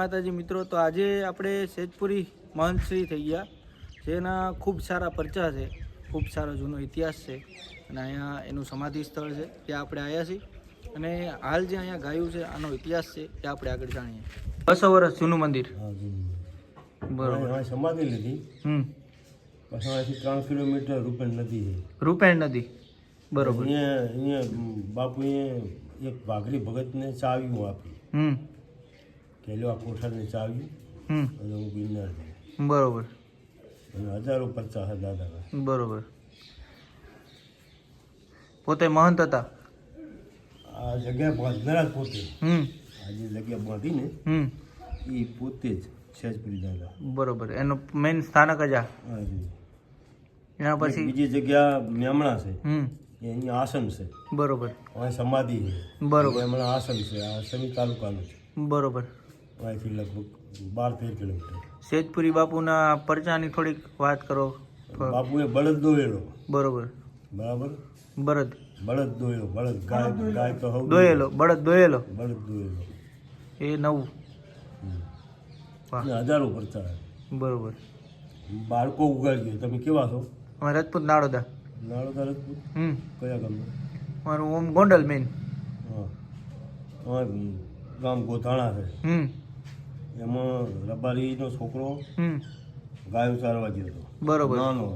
માતાજી મિત્રો તો આજે આપણે સેજપુરી મહંતશ્રી થઈ ગયા. જેના ખૂબ સારા પરચા છે ખૂબ સારો જૂનો ઇતિહાસ છે અને અહીંયા એનું સમાધિ સ્થળ છે ત્યાં આપણે આવ્યા છીએ. અને હાલ જે અહીંયા ગાયું છે આનો ઇતિહાસ છે તે આપણે આગળ જાણીએ. બસો વર્ષ જૂનું મંદિર. બરોબર. સમાધિ લીધી. હમ. પછી ત્રણ કિલોમીટર રૂપેણ નદી છે. રૂપેણ નદી. બરોબર. અહીંયા અહીંયા બાપુએ એક વાઘરી ભગતને ચાવ્યું આપી. હમ. લ્યો આ કોઠાને ચાવ્યું હમ. અને હું ગિરનાર બરોબર. અને હજારો પચાસ હજાર દાદા. બરોબર. પોતે મહંત હતા? આ જગ્યા બાંધનારા પોતે. હમ. આ જે જગ્યા બાંધીને હમ. એ પોતે જ છેજપુરી દાદા. બરોબર. એનું મેઇન સ્થાનક જ આ. એના પછી? બીજી જગ્યા મેમણા છે. હમ. એ અહીંયા આસન છે. બરોબર. અહીં સમાધિ છે. બરોબર. એમણા આસન છે. આ સમી તાલુકાનું છે. બરોબર. અહીંથી લગભગ બાર તેર કિલોમીટર. સેજપુરી બાપુના પરચાની થોડીક વાત કરો. બાપુએ બળદ દોયેલો. બરોબર. બરાબર? બળદ. બળદ દોયેલો. બળદ ગાય ગાય તો હવે દોયેલો. બળદ દોયેલો. બળદ દોયેલો. એ નવું. હજારો પરચા બરોબર. બાળકો ઉગાડી તમે કેવા છો? અમે રાજપૂત નાળોદા. નાળોદા રજપૂત? હમ. કયા ગામના? મારું ઓમ ગોંડલ મેન હા. અમારું ગામ ગોથાણા છે. હમ. એમાં રબારીનો છોકરો ગાયો ચારવા ગયો હતો. બરોબર. નાનો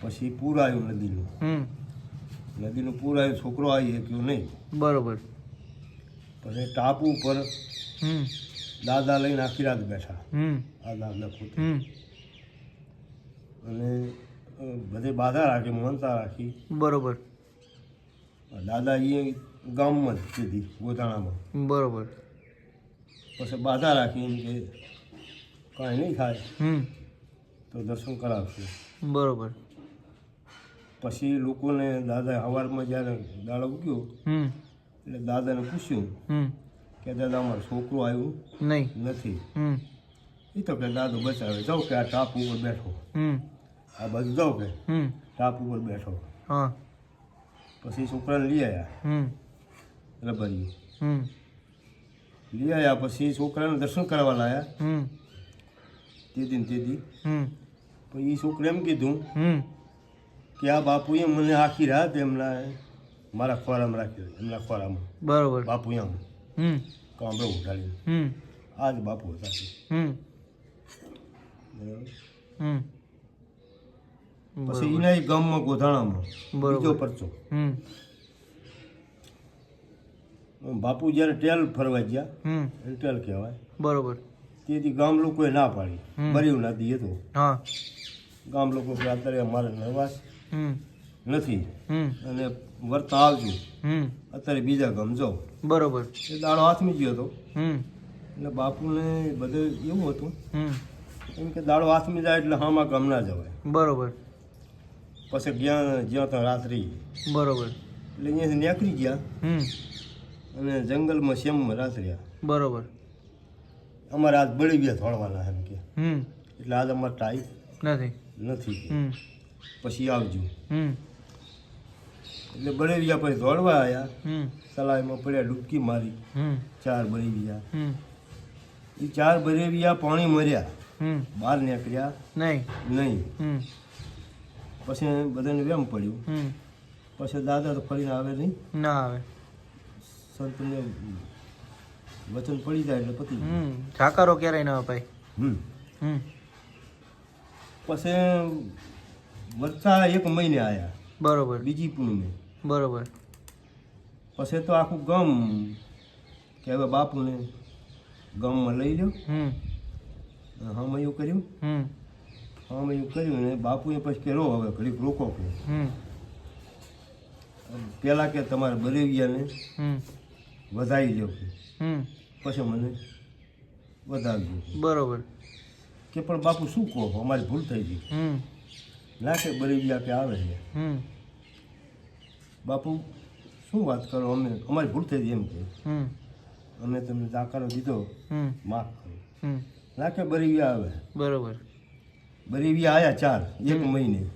પછી પૂર આવ્યું નદીનું. નદીનું પૂર આવ્યું છોકરો આવી શક્યો નહીં. બરોબર. પછી ટાપુ ઉપર દાદા લઈને આખી રાત બેઠા આ દાદા પોતે. અને બધે બાધા રાખી મહનતા રાખી. બરોબર. દાદા એ ગામમાં જ કીધી ગોધાણામાં. બરોબર. પછી બાધા રાખી એમ કે કાંઈ નહીં થાય હમ. તો દર્શન કરાવશે. બરોબર. પછી લોકોને દાદા સવારમાં જ્યારે દાડો ઉગ્યો હમ. એટલે દાદાને પૂછ્યું હમ. કે દાદા અમારો છોકરો આવ્યું નહીં. નથી. હમ. એ તો કે દાદો બચાવે જાઉં કે આ ટાપુ ઉપર બેઠો. હમ. આ બાજુ જાઉં કે ટાપ ઉપર બેઠો. હા. પછી છોકરાને લઈ આવ્યા હમ. લઈ આવ્યા પછી છોકરાને દર્શન કરવા લાયા. હમ. તેથી ને તેથી હમ. પછી એ છોકરે એમ કીધું હમ. કે આ બાપુએ મને આખી રાત એમના મારા ખોરામાં રાખ્યો એમના ખોરામાં. બરોબર. બાપુ એમ કાંબળો ઉઠાડી હમ. આ જ બાપુ હતા. પછી એના ગામમાં ગોધાણામાં. બીજો પરચો. બાપુ જ્યારે ટેલ ફરવા ગયા હમ. એને ટેલ કહેવાય. બરોબર. તેથી ગામ લોકોએ ના પાડી. ભર્યું ના દઈએ તો. હા. ગામ લોકો અત્યારે અમારે નવાસ હમ. નથી. અને વર્તા આવજો. અત્યારે બીજા ગામ જાઓ. બરોબર. એ દાડો હાથમી ગયો હતો. હમ. એટલે બાપુને બધે એવું હતું. એમ કે દાડો હાથમી જાય એટલે હામાં ગામ ના જવાય. બરોબર. પછી ગયા જ્યાં ત્યાં રાત્રિ. બરોબર. એટલે અહીંયાથી નીકળી ગયા. હમ. અને જંગલમાં શેમમાં રાત્ર્યા બરોબર. અમારે આજ બળી ગયા થોડવાના એમ કે. એટલે આજ અમારે ટાઈ નથી. નથી પછી આવજો. હમ. એટલે બળેવિયા પછી દોડવા આવ્યા હમ. તલાઈમાં પડ્યા ડૂબકી મારી. હમ. ચાર બળી હમ. એ ચાર બળેવિયા પાણી મર્યા. હમ. બહાર નીકળ્યા. નહીં. નહીં. હમ. પછી બધાને વેમ પડ્યું. હમ. પછી દાદા તો ફરીને આવે નહીં? ના આવે. સંતને વચન પડી જાય એટલે પતી હમ ઠાકારો ક્યારેય ન અપાય. હમ. હમ. પછી વચ્ચા એક મહિને આવ્યા બરોબર. બીજી પૂનમે. બરોબર. પછી તો આખું ગમ કે હવે બાપુને ગમમાં લઈ લો હમ. હમયું કર્યું. હમ. હમયું કર્યું ને બાપુએ પછી કે રો હવે ઘડીક રોકો કે હમ. પહેલાં કે તમારે બરેવિયાને હમ. વધાવી લો કે પછી મને વધારજો. બરોબર. કે પણ બાપુ શું કહો? અમારી ભૂલ થઈ ગઈ. કે બરેવિયા કે આવે છે? બાપુ શું વાત કરો? અમે અમારી ભૂલ થઈ ગઈ એમ કે. હમ. અમે તમને દાખલો દીધો. માફ કરો. લાખે બરેવિયા આવે. બરોબર. બરેવિયા આવ્યા ચાર એક મહિને.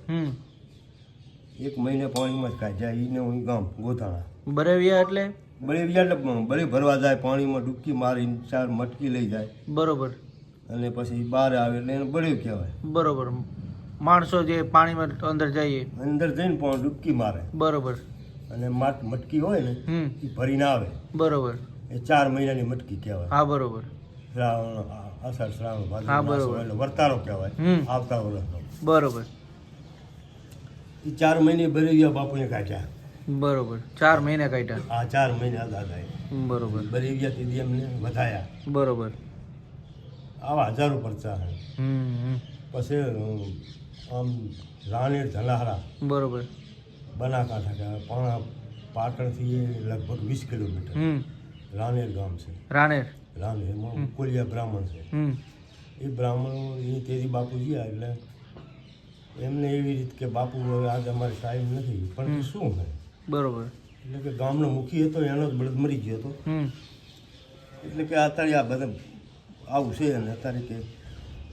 એક મહિને પાણીમાં જ કાઢ્યા એને હું ગામ ગોથાણા બરેવિયા એટલે? બળી એટલે બળી ભરવા જાય પાણીમાં ડૂબકી મારીને ચાર મટકી લઈ જાય. બરોબર. અને પછી બહાર આવે એટલે એને બળ્યું કહેવાય. બરોબર. માણસો જે પાણીમાં અંદર જઈએ. અંદર જઈને પણ ડૂબકી મારે. બરોબર. અને માટ મટકી હોય ને એ એ ભરીને આવે. બરોબર. એ ચાર મહિનાની મટકી કહેવાય. હા બરોબર. શ્રાવણ આ- અષાઢ શ્રાવણ ભાદરવો, હા, બરોબર. એટલે વર્તારો કહેવાય. આવતા વર્ષનો. બરોબર. એ ચાર મહિને ભરી ગયા બાપુએ કાઢ્યા. બરોબર. ચાર મહિને કાઢ્યા. આ ચાર મહિના દાદા બરોબર. ભરી ગયા તેથી એમને વધાયા. બરોબર. આવા હજારો પરચા હમ. પછી આમ રાણેર ધલાહરા બરોબર. બનાકાંઠા કે પાણા પાટણથી લગભગ વીસ કિલોમીટર. રાણેર ગામ છે. રાણેર. રાણેર એમાં કોલિયા બ્રાહ્મણ છે. એ બ્રાહ્મણો એ તેથી બાપુ ગયા એટલે એમને એવી રીત કે બાપુ હવે આજે અમારે સાહેબ નથી પણ શું છે બરોબર. એટલે કે ગામનો મુખી હતો એનો જ બળદ મરી ગયો હતો. એટલે કે અત્યારે આ બધા આવું છે અને અત્યારે કે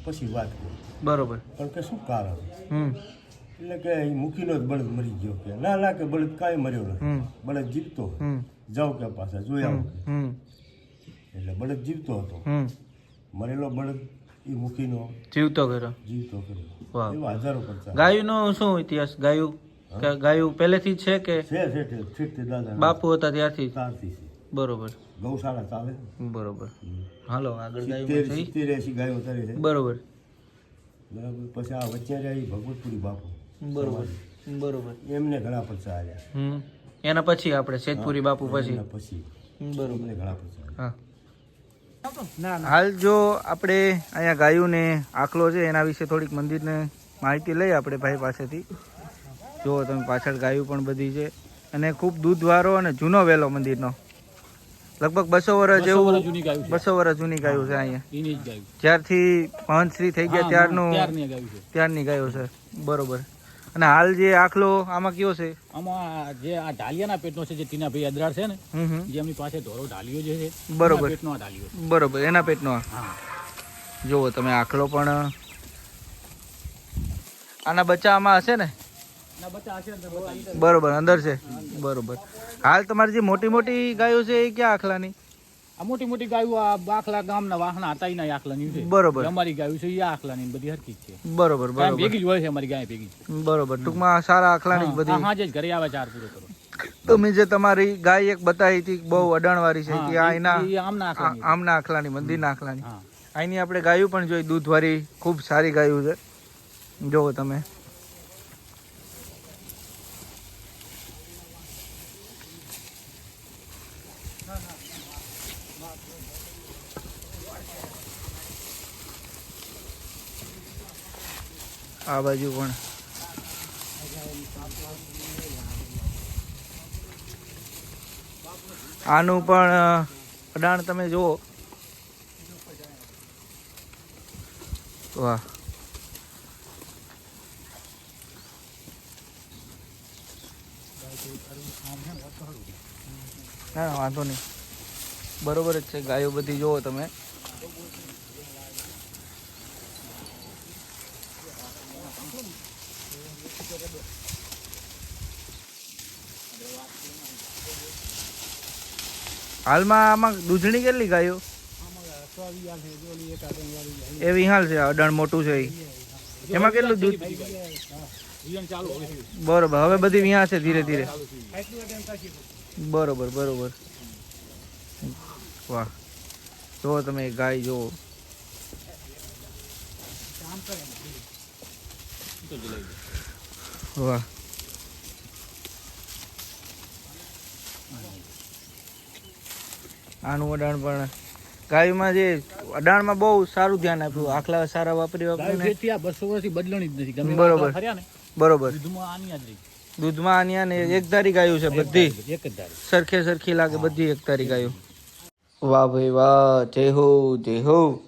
પછી વાત કરી. બરોબર. પણ કે શું કારણ? હમ. એટલે કે એ મુખીનો જ બળદ મરી ગયો કે. ના ના કે બળદ કાંઈ મર્યો નથી. બળદ જીવતો જાઉં કે પાછા જોયા એટલે બળદ જીવતો હતો. મરેલો બળદ એ મુખીનો જીવતો કર્યો. જીવતો કર્યો. હજારો ગાયુંનો શું ઇતિહાસ? ગાયું? કે ગાયું પહેલેથી જ છે કે છે છે છે ઠીક છે દાદા. બાપુ હતા ત્યારથી બરોબર. ગૌશાળા ચાલે. બરોબર. હાલો આગળ ગાયું છે ગાયો બરોબર. બરાબર. પછી આ વચ્ચે રહી ભગવતપુરી બાપુ. બરોબર બરોબર. એમને ઘણા પડતા આવ્યા હમ. એના પછી આપણે સેજપુરી બાપુ પછી? પછી. બરોબર. એમને ઘણા પડતા હા. હાલ જો આપણે અહીંયા ગાયુંને આખલો છે એના વિશે થોડીક મંદિરને માહિતી લઈ આપણે ભાઈ પાસેથી. જુઓ તમે પાછળ ગાયું પણ બધી છે. અને ખૂબ દૂધવાળો અને જૂનો વેલો મંદિરનો. લગભગ બસો વર્ષ જેવું જૂની ગાયું બસો વર્ષ જૂની ગાયું છે અહીંયા. જ્યારથી મહંતશ્રી થઈ ગયા ત્યારનું ત્યારની ગાયું છે. ત્યારની ગાયો છે. બરોબર. અને હાલ જે આખલો આમાં કયો છે? આમાં જે આ ઢાલિયાના પેટનો છે જે ટીનાભાઈ અદરાર છે ને જે એમની પાસે ધોરો ઢાલિયો જે છે બરોબર. પેટનો ઢાલિયો બરોબર એના પેટનો હા. જુઓ તમે આખલો પણ આના બચ્ચા આમાં હશે ને? બરોબર અંદર છે. બરોબર. હાલ તમારી જે મોટી મોટી ગાયો છે એ ક્યાં આખલાની? આ મોટી મોટી ગાયો આ બાખલા ગામના વાહના હતા એના આખલાની છે. બરોબર. અમારી ગાયો છે એ આખલાની બધી હરકી છે. બરોબર બરોબર. ભેગી જ હોય છે અમારી ગાય ભેગી બરોબર. ટૂંકમાં સારા આખલાની બધી. હા જે ઘરે આવે ચાર પૂરો કરો. તમે જે તમારી ગાય એક બતાવી હતી બહુ અડાણવાળી છે કે આ એના આમના આખલાની મંદિરના આખલાની અહીંની આપણે ગાયું પણ જોઈ દૂધવાળી ખૂબ સારી ગાયું છે. જુઓ તમે. આ બાજુ પણ. આનું પણ અડાણ તમે જુઓ. વાહ. ના, વાંધો નહીં. બરોબર જ છે, ગાયો બધી જુઓ તમે. હાલમાં આમાં દૂધણી કેટલી ગાયો એ વિહાલ છે અડાણ મોટું છે. એમાં કેટલું દૂધ. બરોબર, હવે બધી વિહા છે ધીરે ધીરે બરોબર બરોબર વાહ જો તમે ગાય જુઓ. વાહ આનું અડાણ પણ ગાયમાં જે અડાણમાં બહુ સારું ધ્યાન આપ્યું. આખલા સારા વાપરી ગાયું વાપરીને જેથી આ બસો વર્ષથી બદલણી જ નથી. ગમે બરોબર. બરોબર. દૂધમાં આની જ રહી. દૂધમાં આનિયા ને એક ધારી ગાયું છે બધી. એક ધારી. સરખે સરખી લાગે બધી એક ધારી ગાયો. વાહ ભાઈ વાહ. જય હો જય હો.